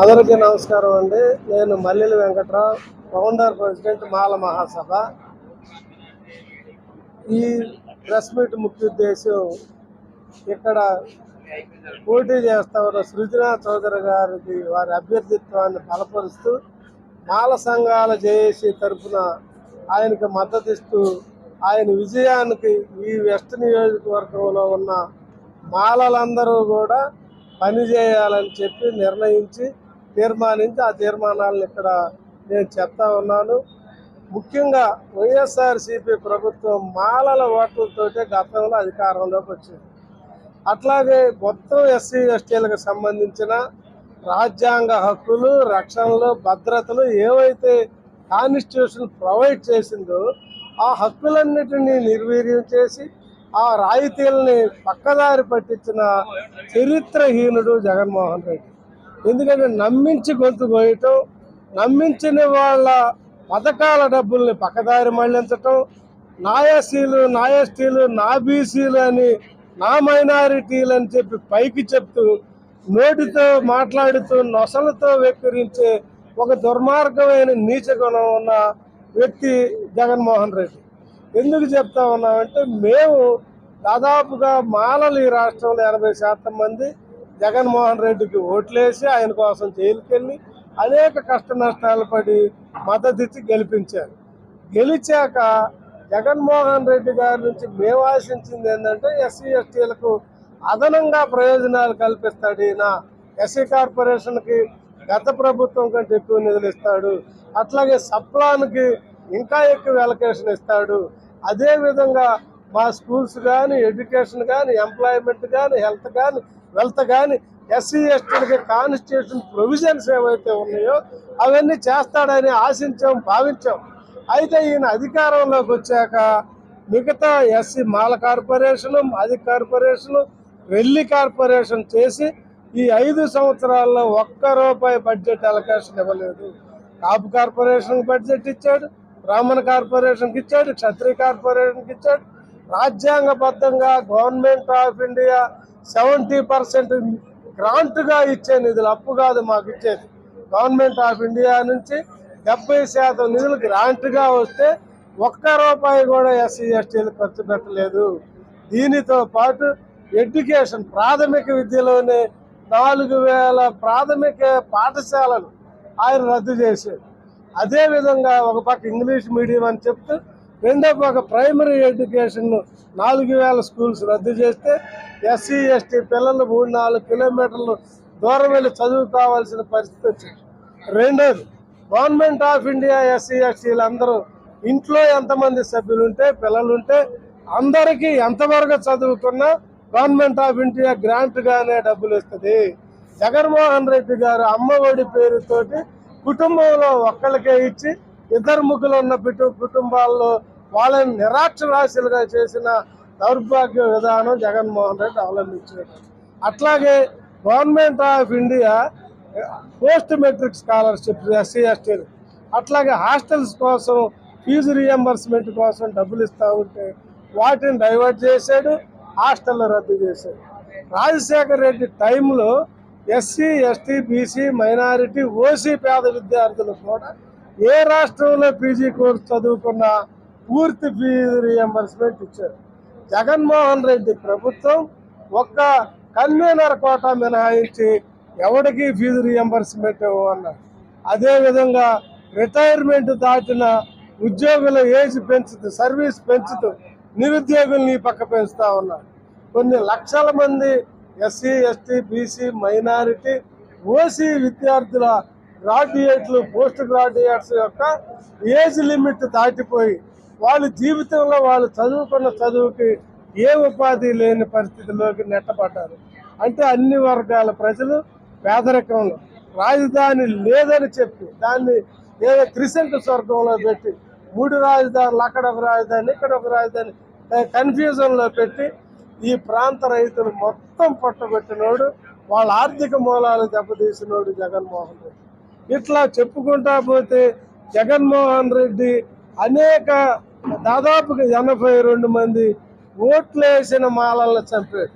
అందరికీ నమస్కారం అండి. నేను మల్లెల వెంకట్రావు ఫౌండర్ ప్రెసిడెంట్ మాల మహాసభ. ఈ ప్రెస్ మీట్ ముఖ్య ఉద్దేశం ఇక్కడ పోటీ చేస్తా ఉన్న సృజనా చౌదరి గారికి వారి అభ్యర్థిత్వాన్ని బలపరుస్తూ మాల సంఘాల జేఏసీ తరఫున ఆయనకి మద్దతు ఇస్తూ ఆయన విజయానికి ఈ వెస్ట్ నియోజకవర్గంలో ఉన్న మాలలందరూ కూడా పనిచేయాలని చెప్పి నిర్ణయించి తీర్మానించి ఆ తీర్మానాలను ఇక్కడ నేను చెప్తా ఉన్నాను. ముఖ్యంగా వైఎస్ఆర్సీపీ ప్రభుత్వం మాలల ఓట్లతోటే గతంలో అధికారంలోకి వచ్చింది. అట్లాగే మొత్తం ఎస్సీ ఎస్టీలకు సంబంధించిన రాజ్యాంగ హక్కులు రక్షణలు భద్రతలు ఏవైతే కాన్స్టిట్యూషన్ ప్రొవైడ్ చేసిందో ఆ హక్కులన్నిటినీ నిర్వీర్యం చేసి ఆ రాయితీలని పక్కదారి పట్టించిన చరిత్రహీనుడు జగన్మోహన్ రెడ్డి. ఎందుకంటే నమ్మించి గొంతు కోయటం నమ్మించిన వాళ్ళ పథకాల డబ్బుల్ని పక్కదారి మళ్ళించటం నా నాయస్టీలు నా నా బీసీలు అని నా మైనారిటీలు అని చెప్పి పైకి చెప్తూ నోటితో మాట్లాడుతూ నొసలతో వెక్కిరించే ఒక దుర్మార్గమైన నీచ గుణం ఉన్న వ్యక్తి జగన్మోహన్ రెడ్డి. ఎందుకు చెప్తా ఉన్నామంటే మేము దాదాపుగా మాలలు ఈ రాష్ట్రంలో ఎనభై శాతం మంది జగన్మోహన్ రెడ్డికి ఓట్లేసి ఆయన కోసం జైలుకెళ్ళి అనేక కష్ట నష్టాలు పడి మద్దతిచ్చి గెలిపించారు. గెలిచాక జగన్మోహన్ రెడ్డి గారి నుంచి మేము ఆశించింది ఏంటంటే ఎస్సీ ఎస్టీలకు అదనంగా ప్రయోజనాలు కల్పిస్తాడు ఈయన. ఎస్సీ కార్పొరేషన్కి గత ప్రభుత్వం కంటే ఎక్కువ నిధులు ఇస్తాడు. అట్లాగే సప్లాన్కి ఇంకా ఎక్కువ ఎలకేషన్ ఇస్తాడు. అదేవిధంగా మా స్కూల్స్ కానీ ఎడ్యుకేషన్ కానీ ఎంప్లాయ్మెంట్ కానీ హెల్త్ కానీ వెల్త్ కానీ ఎస్సీ ఎస్టీలకి కాన్స్టిట్యూషన్ ప్రొవిజన్స్ ఏవైతే ఉన్నాయో అవన్నీ చేస్తాడని ఆశించాం భావించాం. అయితే ఈయన అధికారంలోకి వచ్చాక మిగతా ఎస్సీ మాల కార్పొరేషను మాది కార్పొరేషను రెల్లి కార్పొరేషన్ చేసి ఈ ఐదు సంవత్సరాల్లో ఒక్క రూపాయి బడ్జెట్ అలొకేషన్ ఇవ్వలేదు. కాపు కార్పొరేషన్ బడ్జెట్ ఇచ్చాడు బ్రాహ్మణ కార్పొరేషన్కి ఇచ్చాడు క్షత్రియ కార్పొరేషన్కి ఇచ్చాడు. రాజ్యాంగబద్ధంగా government of India seventy percent గ్రాంట్గా ఇచ్చే నిధులు అప్పు కాదు మాకు ఇచ్చేది. గవర్నమెంట్ ఆఫ్ ఇండియా నుంచి డెబ్బై శాతం నిధులు గ్రాంట్గా వస్తే ఒక్క రూపాయి కూడా ఎస్సీ ఎస్టీలు ఖర్చు పెట్టలేదు. దీనితో పాటు ఎడ్యుకేషన్ ప్రాథమిక విద్యలోనే నాలుగు వేల ప్రాథమిక పాఠశాలలు ఆయన రద్దు చేశాడు అదేవిధంగా ఒక పక్క ఇంగ్లీష్ మీడియం అని చెప్తూ రెండో పక్క ప్రైమరీ ఎడ్యుకేషన్ నాలుగు వేల స్కూల్స్ రద్దు చేస్తే ఎస్సీ ఎస్టీ పిల్లలు మూడు నాలుగు కిలోమీటర్లు దూరం వెళ్ళి చదువుకోవాల్సిన పరిస్థితి వచ్చింది. రెండోది గవర్నమెంట్ ఆఫ్ ఇండియా ఎస్సీ ఎస్టీలు అందరూ ఇంట్లో ఎంతమంది సభ్యులు ఉంటే పిల్లలు ఉంటే అందరికీ ఎంతవరకు చదువుకున్నా గవర్నమెంట్ ఆఫ్ ఇండియా గ్రాంట్గానే డబ్బులు ఇస్తుంది. జగన్మోహన్ రెడ్డి గారు అమ్మఒడి పేరుతోటి కుటుంబంలో ఒక్కరికే ఇచ్చి ఇద్దరు ముగ్గులు ఉన్న కుటుంబాల్లో వాళ్ళని నిరాక్షరాశులుగా చేసిన దౌర్భాగ్య విధానం జగన్మోహన్ రెడ్డి అవలంబించాడు. అట్లాగే government of India post matric scholarship SC ఎస్టీలు అట్లాగే హాస్టల్స్ కోసం ఫీజు రియంబర్స్మెంట్ కోసం డబ్బులు ఇస్తూ ఉంటే వాటిని డైవర్ట్ చేశాడు. హాస్టల్ రద్దు చేశారు. రాజశేఖర్ రెడ్డి టైంలో SC ST BC minority OC పేద విద్యార్థులు కూడా ఏ రాష్ట్రంలో పీజీ కోర్సు చదువుకున్నా పూర్తి ఫీజు రియంబర్స్మెంట్ ఇచ్చారు. జగన్మోహన్ రెడ్డి ప్రభుత్వం ఒక్క కన్వీనర్ కోట మినహాయించి ఎవరికి ఫీజు రియంబర్స్మెంట్ ఇవ్వన్నారు అదేవిధంగా రిటైర్మెంట్ దాటిన ఉద్యోగుల ఏజ్ పెంచుతూ సర్వీస్ పెంచుతూ నిరుద్యోగుల్ని పక్క పెంచుతా ఉన్నారు కొన్ని లక్షల మంది SC ST BC minority OC విద్యార్థుల గ్రాడ్యుయేట్లు పోస్ట్ గ్రాడ్యుయేట్స్ యొక్క ఏజ్ లిమిట్ దాటిపోయి వాళ్ళ జీవితంలో వాళ్ళు చదువుకున్న చదువుకి ఏ ఉపాధి లేని పరిస్థితిలోకి నెట్టబడ్డారు. అంటే అన్ని వర్గాల ప్రజలు పేదరికంలో. రాజధాని లేదని చెప్పి దాన్ని ఏదో క్రిసెంట్ స్వర్గంలో పెట్టి మూడు రాజధానులు అక్కడ ఒక రాజధాని ఇక్కడ ఒక రాజధాని కన్ఫ్యూజన్లో పెట్టి ఈ ప్రాంత రైతులు మొత్తం పట్టబెట్టినోడు వాళ్ళ ఆర్థిక మూలాలు దెబ్బతీసినోడు జగన్మోహన్ రెడ్డి. ఇట్లా చెప్పుకుంటా పోతే జగన్మోహన్ రెడ్డి అనేక దాదాపుగా ఎనభై రెండు మంది ఓట్లేసిన మాలల్ని చంపాడు.